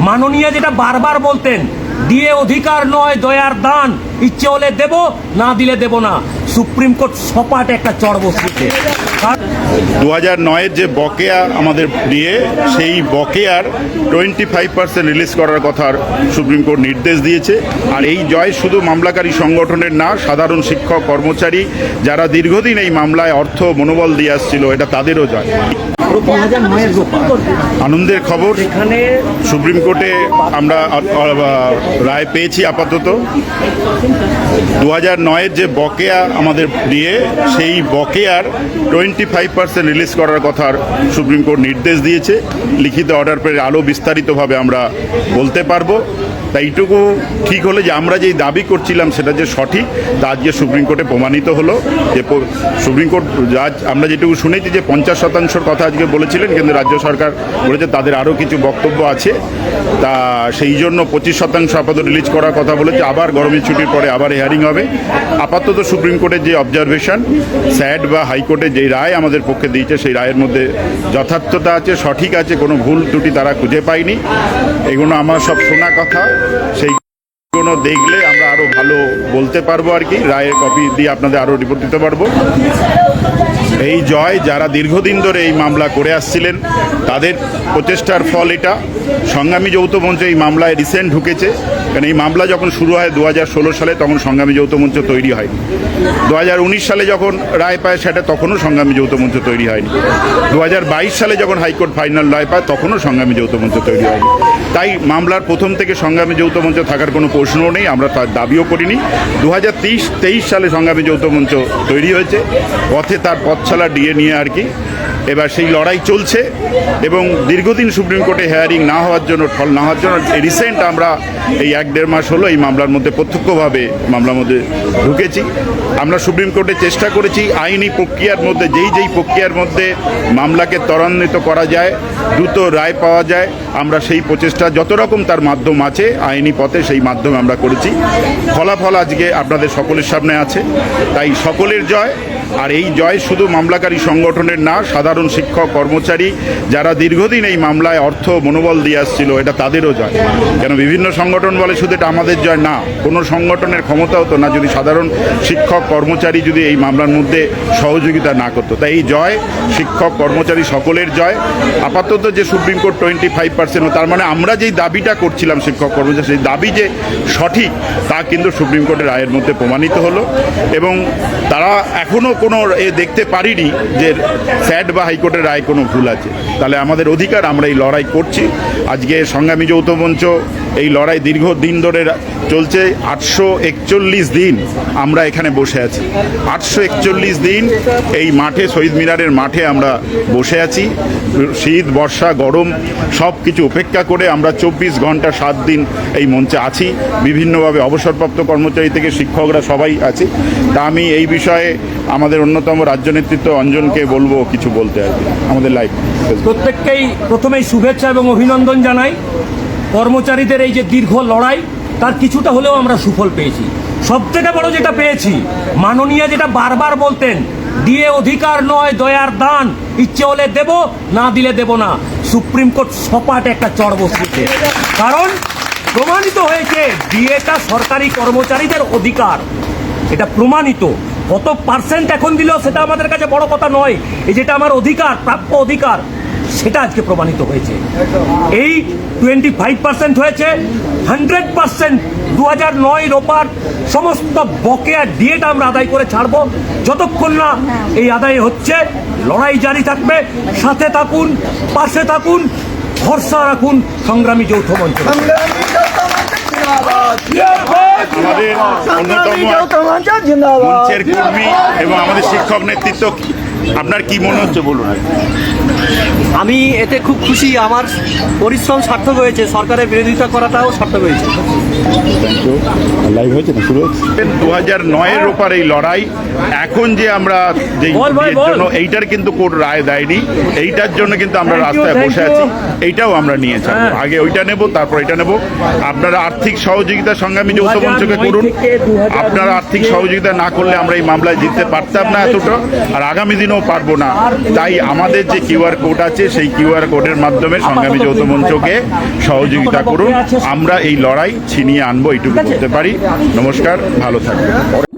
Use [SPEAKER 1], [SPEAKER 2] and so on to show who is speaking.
[SPEAKER 1] মাননীয় যেটা বারবার বলতেন, দিয়ে অধিকার নয়, দয়ার দান। ইচ্ছে হলে দেব, না দিলে দেব না। সুপ্রিম কোর্ট সপাট একটা চড় বসিয়েছে।
[SPEAKER 2] দু হাজার নয়ের যে বকেয়া আমাদের দিয়ে সেই বকেয়ার টোয়েন্টি ফাইভ পার্সেন্ট রিলিজ করার কথা সুপ্রিম কোর্ট নির্দেশ দিয়েছে। আর এই জয় শুধু মামলাকারী সংগঠনের না, সাধারণ শিক্ষক, কর্মচারী যারা দীর্ঘদিন এই মামলায় অর্থ মনোবল দিয়ে আসছিল, এটা তাদেরও জয়। আনন্দের খবর, সুপ্রিম কোর্টে আমরা রায় পেয়েছি আপাতত। দু হাজার নয়ের যে বকেয়া আমাদের দিয়ে সেই বকেয়ার টোয়েন্টি ফাইভ পার্সেন্ট রিলিজ করার কথা সুপ্রিম কোর্ট নির্দেশ দিয়েছে। লিখিত অর্ডার পেয়ে আরও বিস্তারিতভাবে আমরা বলতে পারব। তাই এইটুকু ঠিক হলে যে আমরা যেই দাবি করছিলাম সেটা যে সঠিক, তা আজকে সুপ্রিম কোর্টে প্রমাণিত হলো যে সুপ্রিম কোর্ট আজ আমরা যেটুকু শুনেছি যে পঞ্চাশ শতাংশের কথা আজকে বলেছিলেন, কিন্তু রাজ্য সরকার বলেছে তাদের আরও কিছু বক্তব্য আছে। তা সেই জন্য পঁচিশ শতাংশ আপাতত রিলিজ করার কথা বলেছে। আবার গরমের ছুটির পরে আবার হিয়ারিং হবে। আপাতত সুপ্রিম কোর্টের যে অবজারভেশন স্যাড বা হাইকোর্টের যে রায় আমাদের পক্ষে দিয়েছে, সেই রায়ের মধ্যে যথার্থতা আছে, সঠিক আছে, কোনো ভুল ত্রুটি তারা খুঁজে পায়নি। এগুলো আমার সব শোনা কথা। সেই কোনো দেখলে আমরা আরও ভালো বলতে পারব আর কি। রায়ের কপি দিয়ে আপনাদের আরও রিপোর্ট দিতে পারব। এই জয় যারা দীর্ঘদিন ধরে এই মামলা করে আসছিলেন, তাদের প্রচেষ্টার ফল এটা। সংগ্রামী যৌথ মঞ্চ এই মামলায় রিসেন্ট ঢুকেছে। কারণ এই মামলা যখন শুরু হয় দু হাজার ষোলো সালে, তখন সংগ্রামী যৌথ মঞ্চ তৈরি হয়নি। দু সালে যখন রায় পায় সেটা, তখনও সংগ্রামী যৌথ মঞ্চ তৈরি হয়নি। দু হাজার বাইশ সালে যখন হাইকোর্ট ফাইনাল রায় পায়, তখনও সংগ্রামী যৌথ মঞ্চ তৈরি হয়নি। তাই মামলার প্রথম থেকে সংগ্রামী যৌথ মঞ্চ থাকার কোনো প্রশ্নও নেই, আমরা তার দাবিও করিনি। দু হাজার তেইশ সালে সংগ্রামী যৌথ মঞ্চ তৈরি হয়েছে। পথে তার পথছালা ডিএ নিয়ে আর কি এবার সেই লড়াই চলছে এবং দীর্ঘদিন সুপ্রিম কোর্টে হেয়ারিং না হওয়ার জন্য ফল না হওয়ার জন্য রিসেন্ট আমরা এই এক দেড় মাস হলো এই মামলার মধ্যে প্রত্যক্ষভাবে মামলার মধ্যে ঢুকেছি। আমরা সুপ্রিম কোর্টে চেষ্টা করেছি আইনি প্রক্রিয়ার মধ্যে, যেই যেই প্রক্রিয়ার মধ্যে মামলাকে ত্বরান্বিত করা যায়, দ্রুত রায় পাওয়া যায়, আমরা সেই প্রচেষ্টা, যত রকম তার মাধ্যম আছে, আইনি পথে সেই মাধ্যমে আমরা করেছি। ফলাফল আজকে আপনাদের সকলের সামনে আছে। তাই সকলের জয়, আর এই জয় শুধু মামলাকারী সংগঠনের না, সাধারণ শিক্ষক, কর্মচারী যারা দীর্ঘদিন এই মামলায় অর্থ মনোবল দিয়ে আসছিল, এটা তাদেরও জয়। কেন বিভিন্ন সংগঠন বলে শুধু এটা আমাদের জয় না, কোনো সংগঠনের ক্ষমতা হতো না যদি সাধারণ শিক্ষক, কর্মচারী যদি এই মামলার মধ্যে সহযোগিতা না করতো। তাই এই জয়, শিক্ষক, কর্মচারী সকলের জয়। আপাতত যে Supreme Court twenty five percent তার মানে আমরা যেই দাবিটা করছিলাম শিক্ষক, কর্মচারী, সেই দাবি যে সঠিক, তা কিন্তু সুপ্রিম কোর্টের রায়ের মধ্যে প্রমাণিত হলো এবং তারা এখনও কোনো এ দেখতে পারিনি যে স্যাড বা হাইকোর্টের রায় কোনো ভুল আছে। তাহলে আমাদের অধিকার, আমরা এই লড়াই করছি। আজকে সংগ্রামী যৌথ মঞ্চ এই লড়াই দীর্ঘ দিন ধরে চলছে। আটশো একচল্লিশ দিন আমরা এখানে বসে আছি। আটশো একচল্লিশ দিন এই মাঠে, শহীদ মিনারের মাঠে আমরা বসে আছি। শীত, বর্ষা, গরম সব কিছু উপেক্ষা করে আমরা চব্বিশ ঘণ্টা সাত দিন এই মঞ্চে আছি। বিভিন্নভাবে অবসরপ্রাপ্ত কর্মচারী থেকে শিক্ষকরা সবাই আছি। তা আমি এই বিষয়ে আমাদের অন্যতম রাজ্য নেতৃত্ব অঞ্জনকে বলব কিছু বলতে আর আমাদের লাইভ
[SPEAKER 1] প্রত্যেককেই প্রথমেই শুভেচ্ছা এবং অভিনন্দন জানাই। কর্মচারীদের এই যে দীর্ঘ লড়াই, তার কিছুটা হলেও আমরা সুফল পেয়েছি। সব থেকে বড় যেটা পেয়েছি, মাননীয় যেটা বারবার বলতেন, দিয়ে অধিকার নয়, দয়ার দান, ইচ্ছে হলে দেব, না দিলে দেব না। সুপ্রিম কোর্ট সপাট একটা চড় বসিয়েছে। কারণ প্রমাণিত হয়েছে ডিএটা সরকারি কর্মচারীদের অধিকার। এটা প্রমাণিত। কত পার্সেন্ট এখন দিল সেটা আমাদের কাছে বড় কথা নয়। এই যেটা আমার অধিকার প্রাপ্য অধিকার সেটা আজকে প্রমাণিত হয়েছে। এই টোয়েন্টি ফাইভ পার্সেন্ট হয়েছে হান্ড্রেড পার্সেন্ট দু হাজার নয় রোপার সমস্ত বকেয়া ডিএটা আমরা আদায় করে ছাড়বো। যতক্ষণ না এই আদায় হচ্ছে লড়াই জারি থাকবে সাথে থাকুন পাশে থাকুন ভরসা রাখুন সংগ্রামী যৌথ মঞ্চ।
[SPEAKER 2] আমাদের অন্যতম মঞ্চের কর্মী এবং আমাদের শিক্ষক নেতৃত্ব আপনার কি মনে হচ্ছে বলুন?
[SPEAKER 3] আমি এতে খুব খুশি আমার পরিশ্রম সার্থক হয়েছে সরকারের বিরোধিতা করাটাও সার্থক হয়েছে।
[SPEAKER 2] দু হাজার নয়ের ওপর এই লড়াই এখন যে আমরা যে। জন্য এইটার কিন্তু কোর্ট রায় দেয়নি এইটার জন্য কিন্তু আমরা রাস্তায় বসে আছি এইটাও আমরা নিয়ে যাব।
[SPEAKER 1] হ্যাঁ।
[SPEAKER 2] আগে ওইটা নেব তারপর এটা নেব। আপনারা আর্থিক সহযোগিতা সংগ্রামী যৌথ মঞ্চকে করুন। আপনারা আর্থিক সহযোগিতা না করলে আমরা এই মামলায় জিততে পারতাম না এতটা। আর আগামী দিনেও পারব না। তাই আমাদের যে কিউআর কোড আছে, সেই কিউআর কোডের মাধ্যমে সংগ্রামী যৌথ মঞ্চকে সহযোগিতা করুন। আমরা এই লড়াই ছিনিয়ে আনব, এইটুকু করতে পারি। নমস্কার, ভালো থাকবেন।